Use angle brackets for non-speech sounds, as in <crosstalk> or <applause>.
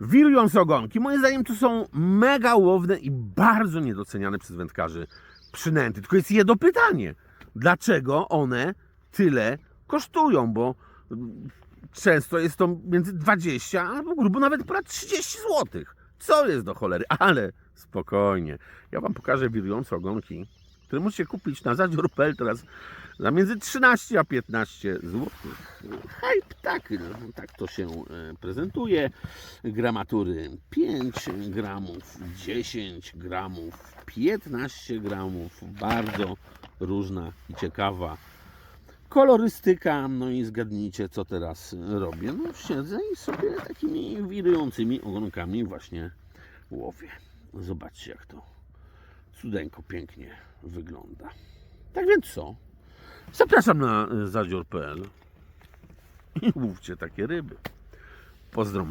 Wirujące ogonki. Moim zdaniem to są mega łowne i bardzo niedoceniane przez wędkarzy przynęty. Tylko jest jedno pytanie. Dlaczego one tyle kosztują? Bo mm, często jest to między 20 albo grubo nawet ponad 30 zł. Co jest do cholery? <laughs> Ale spokojnie. Ja Wam pokażę wirujące ogonki, które musicie kupić na zadzior.pl teraz za między 13 a 15 zł. Hype tackle, tak to się e, prezentuje. Gramatury 5 gramów, 10 gramów, 15 gramów. Bardzo różna i ciekawa kolorystyka. No i zgadnijcie, co teraz robię. No siedzę i sobie takimi wirującymi ogonkami właśnie łowię. Zobaczcie, jak to cudeńko pięknie wygląda. Tak więc co? Zapraszam na zadzior.pl i <laughs> łówcie takie ryby. Pozdro.